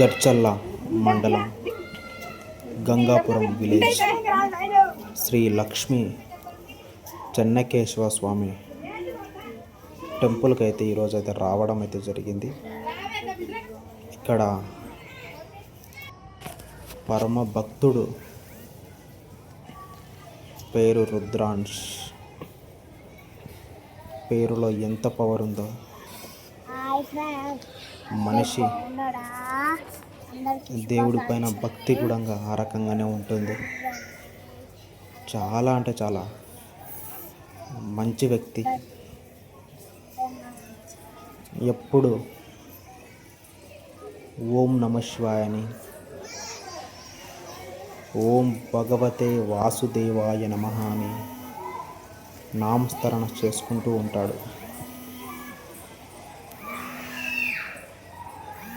దర్చల్ల మండలం గంగాపురం విలేజ్. శ్రీ లక్ష్మీ చెన్నకేశవ స్వామి టెంపుల్కి అయితే ఈరోజు అయితే రావడం అయితే జరిగింది. ఇక్కడ పరమ భక్తుడు పేరు రుద్రాంష్. పేరులో ఎంత పవర్ ఉందో. మనిషి దేవుడి పైన భక్తి కూడా ఆ రకంగానే ఉంటుంది. చాలా అంటే చాలా. మంచి వ్యక్తి. ఎప్పుడు ఓం నమ శివాయ అని ఓం భగవతే వాసుదేవాయ నమ అని నామస్మరణ చేసుకుంటూ ఉంటాడు.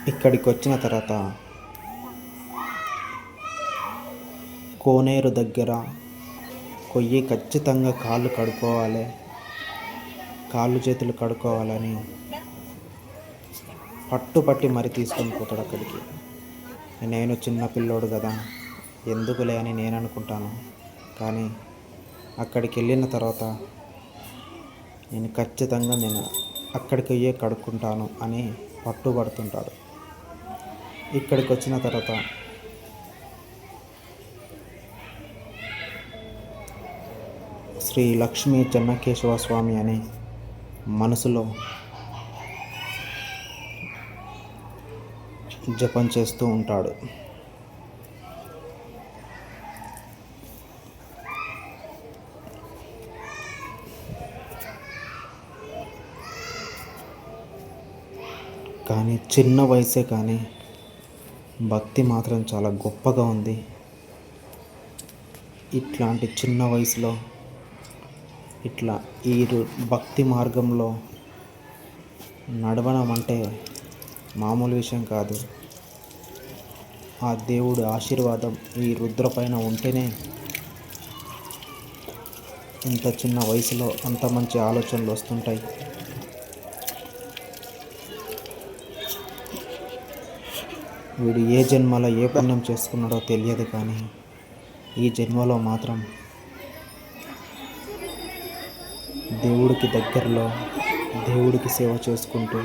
ఇక్కడికి వచ్చిన తర్వాత కోనేరు దగ్గర కొయ్యి ఖచ్చితంగా కాళ్ళు కడుక్కోవాలి. కాళ్ళు చేతులు కడుక్కోవాలని పట్టుపట్టి మరి తీసుకొని పోతాడు అక్కడికి. నేను చిన్న పిల్లోడు కదా ఎందుకులే అని నేను అనుకుంటాను. కానీ అక్కడికి వెళ్ళిన తర్వాత నేను ఖచ్చితంగా నేను అక్కడికి అయ్యే కడుక్కుంటాను అని పట్టుబడుతుంటాడు. ఇక్కడికి వచ్చిన తర్వాత. శ్రీ లక్ష్మీ చెన్నకేశవ స్వామి అని మనసులో జపం చేస్తూ ఉంటాడు. కానీ చిన్న వయసే కానీ భక్తి మాత్రం చాలా గొప్పగా ఉంది. ఇట్లాంటి చిన్న వయసులో ఇట్లా ఈ రు- భక్తి మార్గంలో నడవడం అంటే మామూలు విషయం కాదు. ఆ దేవుడి ఆశీర్వాదం ఈ రుద్ర పైన ఉంటేనే ఇంత చిన్న వయసులో అంత మంచి ఆలోచనలు వస్తుంటాయి. వీడు ఏ జన్మలో ఏ పుణ్యం చేసుకున్నాడో తెలియదు కానీ ఈ జన్మలో మాత్రం దేవుడికి దగ్గరలో దేవుడికి సేవ చేసుకుంటూ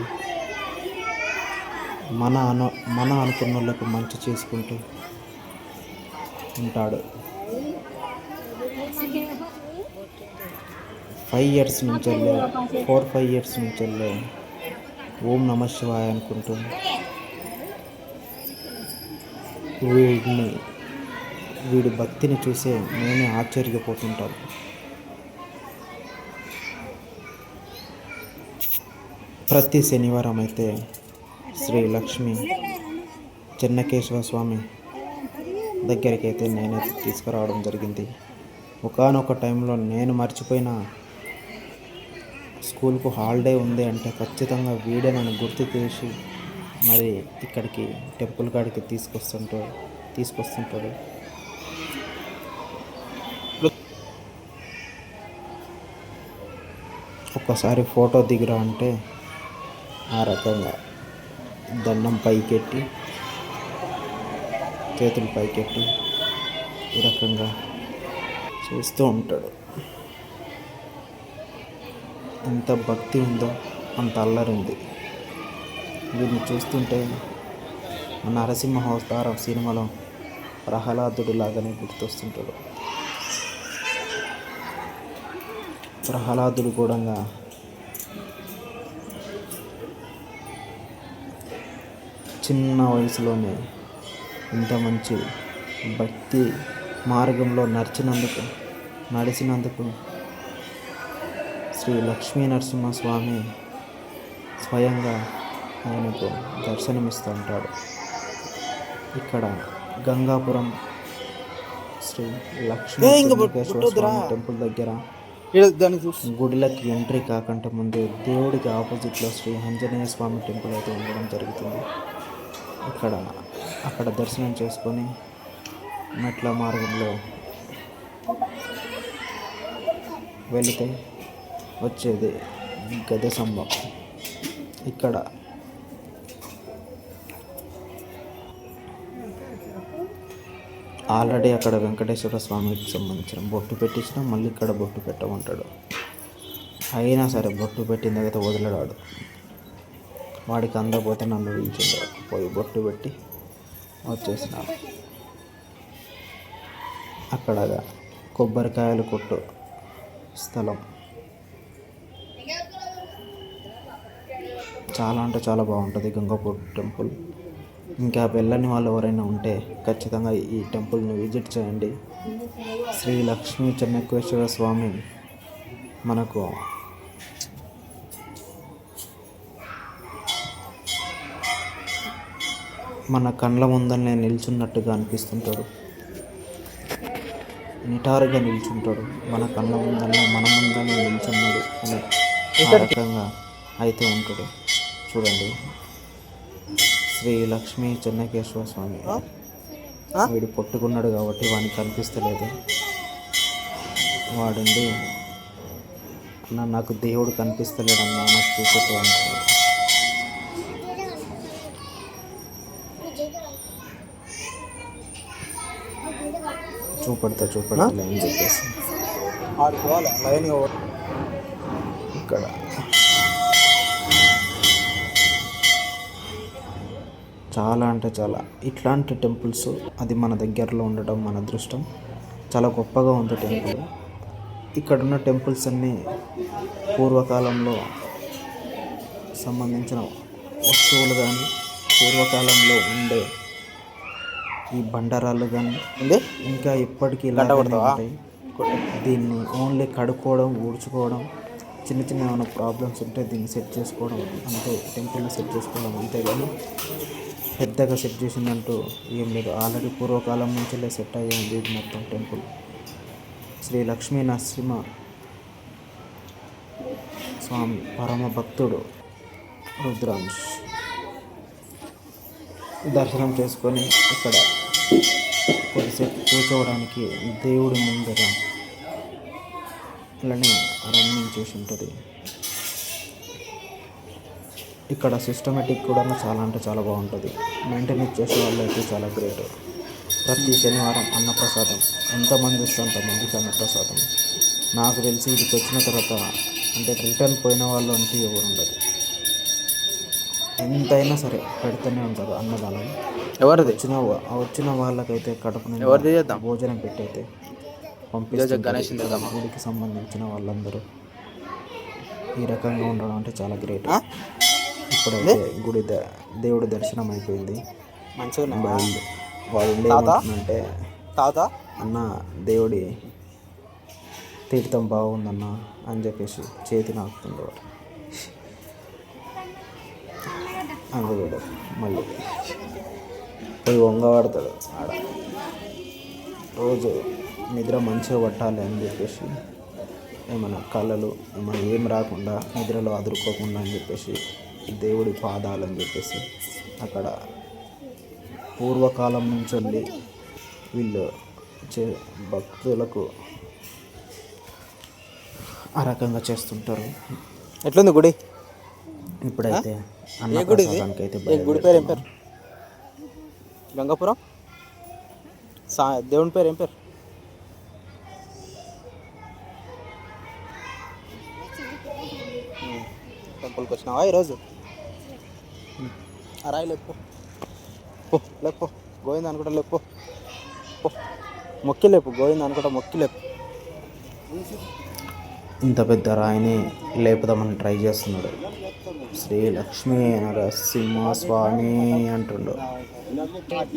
మన అను మన అనుకున్నలకు మంచి చేసుకుంటూ ఉంటాడు. ఫైవ్ ఇయర్స్ నుంచి వెళ్ళే ఫోర్ ఫైవ్ ఇయర్స్ నుంచి వెళ్ళే ఓం నమ శివాయ అనుకుంటూ వీడిని వీడి భక్తిని చూసే నేనే ఆశ్చర్యపోతుంటాను. ప్రతి శనివారం అయితే శ్రీ లక్ష్మి చెన్నకేశవ స్వామి దగ్గరికి అయితే తీసుకురావడం జరిగింది. ఒకనొక టైంలో నేను మర్చిపోయిన స్కూల్కు హాలిడే ఉంది అంటే ఖచ్చితంగా వీడే నన్ను గుర్తు చేసి మరి ఇక్కడికి టెంపుల్ కాడికి తీసుకొస్తుంటాడు తీసుకొస్తుంటాడు. ఒక్కసారి ఫోటో దిగురా అంటే ఆ రకంగా దండం పైకెట్టి చేతులు పైకెట్టి ఈ రకంగా చేస్తూ ఉంటాడు. ఎంత భక్తి ఉందో అంత అల్లరి ఉంది. వీరిని చూస్తుంటే నరసింహ అవతారం సినిమాలో ప్రహ్లాదుడు లాగానే గుర్తొస్తుంటాడు. ప్రహ్లాదుడు కూడా చిన్న వయసులోనే ఇంత మంచి భక్తి మార్గంలో నడిచినందుకు నడిచినందుకు శ్రీ లక్ష్మీ నరసింహస్వామి స్వయంగా ఆయనకు దర్శనమిస్తూ ఉంటాడు ఇక్కడ గంగాపురం శ్రీ లక్ష్మీ టెంపుల్ దగ్గర గుడిలకి ఎంట్రీ కాకంటే ముందే దేవుడికి ఆపోజిట్లో శ్రీ ఆంజనేయ స్వామి టెంపుల్ అయితే ఉండడం జరుగుతుంది. ఇక్కడ అక్కడ దర్శనం చేసుకొని మెట్ల మార్గంలో వెళితే వచ్చేది గద స్తంభం ఇక్కడ ఆల్రెడీ అక్కడ వెంకటేశ్వర స్వామికి సంబంధించిన బొట్టు పెట్టించిన మళ్ళీ ఇక్కడ బొట్టు పెట్టమంటాడు. అయినా సరే బొట్టు పెట్టిన తర్వాత వదిలేడాడు వాడికి అందకపోతే నన్ను పిలిచిండు పోయి బొట్టు పెట్టి వచ్చేసినాడు. అక్కడ కొబ్బరికాయలు కొట్టు స్థలం. చాలా అంటే చాలా బాగుంటుంది గంగాపూర్ టెంపుల్. ఇంకా వెళ్ళని వాళ్ళు ఎవరైనా ఉంటే ఖచ్చితంగా ఈ టెంపుల్ని విజిట్ చేయండి. శ్రీ లక్ష్మీ చెన్నకేశ్వర స్వామి మనకు మన కండ్ల ముందరనే నిల్చున్నట్టుగా అనిపిస్తుంటాడు. నిటారుగా నిల్చుంటాడు. మన కళ్ళ ముందరనే మన ముందరనే నిల్చున్నాడు అని రకంగా అయితే ఉంటాడు. చూడండి. శ్రీ లక్ష్మీ చెన్నకేశ్వర స్వామి. వీడు పొట్టుకున్నాడు కాబట్టి వానికి కనిపిస్తలేదు. వాడుండి. అన్న నాకు దేవుడు కనిపిస్తలేడన్నా నాకు చూపెట్టు అంటాడు చూపెడతా చూపెడతా అని చెప్పేసి. ఇక్కడ. చాలా అంటే చాలా. ఇట్లాంటి టెంపుల్స్ అది మన దగ్గరలో ఉండటం మన అదృష్టం. చాలా గొప్పగా ఉంది టెంపుల్. ఇక్కడ ఉన్న టెంపుల్స్ అన్నీ పూర్వకాలంలో సంబంధించిన వస్తువులు కానీ పూర్వకాలంలో ఉండే ఈ బండరాళ్ళు కానీ ఇంకా ఇప్పటికీ కొడతావా? ఉంటాయి. దీన్ని ఓన్లీ కడుక్కోవడం ఊడ్చుకోవడం చిన్న చిన్న ఏమైనా ప్రాబ్లమ్స్ ఉంటే దీన్ని సెట్ చేసుకోవడం అంతే టెంపుల్ని సెట్ చేసుకోవడం అంతే కానీ పెద్దగా సెట్ చేసిందంటూ ఏం లేదు. ఆల్రెడీ పూర్వకాలం నుంచే సెట్ అయ్యింది ఇది మొత్తం టెంపుల్ శ్రీ లక్ష్మీ నరసింహ స్వామి పరమ భక్తుడు రుద్రాంశ్. దర్శనం చేసుకొని ఇక్కడ కొద్దిసేపు కూర్చోవడానికి దేవుడి ముందర అలానే రన్నింగ్ చేసి ఉంటుంది. ఇక్కడ సిస్టమేటిక్ కూడా చాలా అంటే చాలా బాగుంటుంది. మెయింటెనెన్స్ చేసే వాళ్ళు అయితే చాలా గ్రేట్ ప్రతి శనివారం అన్నప్రసాదం. ఎంతమంది వస్తే అంతమందికి అన్నప్రసాదం. నాకు తెలిసి ఇదికి వచ్చిన తర్వాత అంటే రిటర్న్ పోయిన వాళ్ళు అంటూ ఎవరు ఉండదు ఎంతైనా సరే పెడుతూనే ఉంటారు అన్నదానం. ఎవరిది? వచ్చిన వచ్చిన వాళ్ళకైతే కడుపు ఎవరిది చేద్దాం? భోజనం పెట్టయితే పంపిస్తారు గుడికి సంబంధించిన వాళ్ళందరూ. ఈ రకంగా ఉండడం అంటే చాలా గ్రేట్? ఇప్పుడైతే గుడి దేవుడి దర్శనం అయిపోయింది. మంచిగా ఉండే తాత? అన్న దేవుడి తీర్థం బాగుందన్న అని చెప్పేసి చేతి నాకుతుంది వాడు అందుకడు మళ్ళీ పోయి వంగబడతాడు ఆడ. రోజు నిద్ర మంచిగా పట్టాలి అని చెప్పేసి ఏమైనా కళలు ఏమైనా ఏం రాకుండా నిద్రలో అదురుకోకుండా అని చెప్పేసి దేవుడి పాదాలు అని చెప్పేసి అక్కడ పూర్వకాలం నుంచి వెళ్ళి వీళ్ళు చే భక్తులకు ఆ రకంగా చేస్తుంటారు. ఎట్లుంది గుడి? ఇప్పుడైతే ఏ గుడి అన్నప్రసాదానికి అయితే గుడి పేరు ఏం పేరు? గంగాపురం? సా దేవుని పేరు ఏం పేరు. టెంపుల్కి వచ్చినావా ఈరోజు. ఆ రాయి లేపు. పో లేపు. గోవింద అనుకుంటా లేపు. పో. మొక్కి లేపు. గోవింద అనుకుంటా మొక్కి లేపు. ఇంత పెద్ద రాయిని లేపుదామని ట్రై చేస్తున్నాడు. శ్రీ లక్ష్మీ నరసింహస్వామి అంటుండు.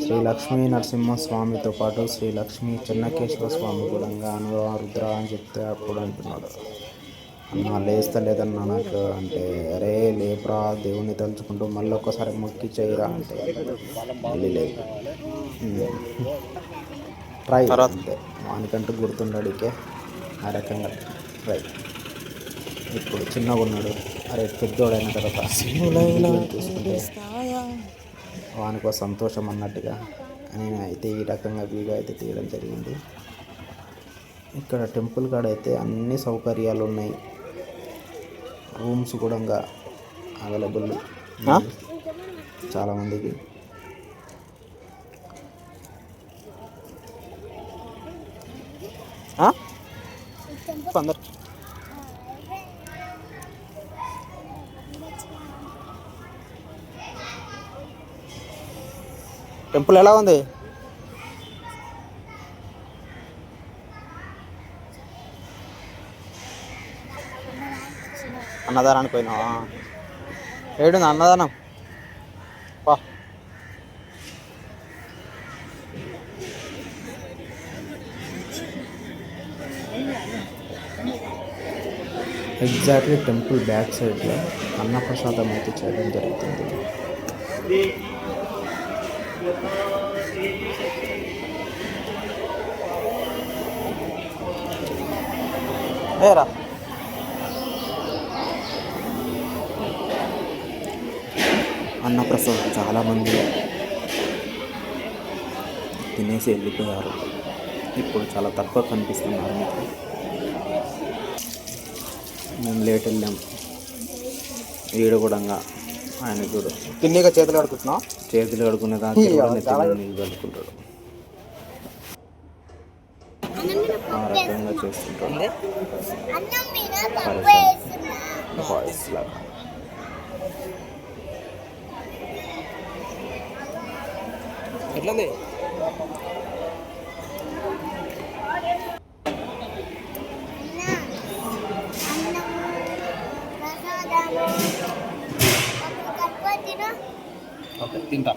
శ్రీ లక్ష్మీ నరసింహస్వామితో పాటు శ్రీ లక్ష్మీ చెన్నకేశ్వర స్వామి కూడా అనుభవ రుద్ర అని చెప్తే అప్పుడు అంటున్నాడు. అన్న లేస్తలేదన్నా నాకు అంటే అరే లేపురా దేవుణ్ణి తలుచుకుంటూ మళ్ళీ ఒక్కసారి మొక్కి చేయరా? అంటే మళ్ళీ లేదు. ట్రై? అంతే. వానికంటూ గుర్తుండడికే ఆ రకంగా ట్రై ఇప్పుడు చిన్నగా ఉన్నాడు. అరే పెద్దోడైన తర్వాత చూసుకుంటే వానికో సంతోషం అన్నట్టుగా నేను అయితే ఈ రకంగా వీడియో అయితే తీయడం జరిగింది. ఇక్కడ టెంపుల్ కాడ అయితే అన్ని సౌకర్యాలు ఉన్నాయి రూమ్స్ కూడా అవైలబుల్ ఆ? చాలామందికి అందరికి టెంపుల్ ఎలా ఉంది? అన్నదానానికి పోయినావా? ఏడుంది అన్నదానం? పా. ఎగ్జాక్ట్లీ టెంపుల్ బ్యాక్ సైడ్లో అన్నప్రసాదం అయితే చేయడం జరుగుతుంది. ఏరా? అన్నప్రసాదం చాలామంది తినేసి వెళ్ళిపోయారు. ఇప్పుడు చాలా తక్కువ కనిపిస్తున్నారు మీకు. మేము లేట్ వెళ్ళాం. ఈడ కూడా ఆయన చూడు. తిన్నీగా చేతులు కడుకుంటున్నావు చేతులు కడుకునే చాలా- నీళ్ళు కడుకుంటాడు ఆ రకంగా చేస్తుంటాడు. బాయ్స్ లాగా. ఎట్లుంది ఓకే తింటా.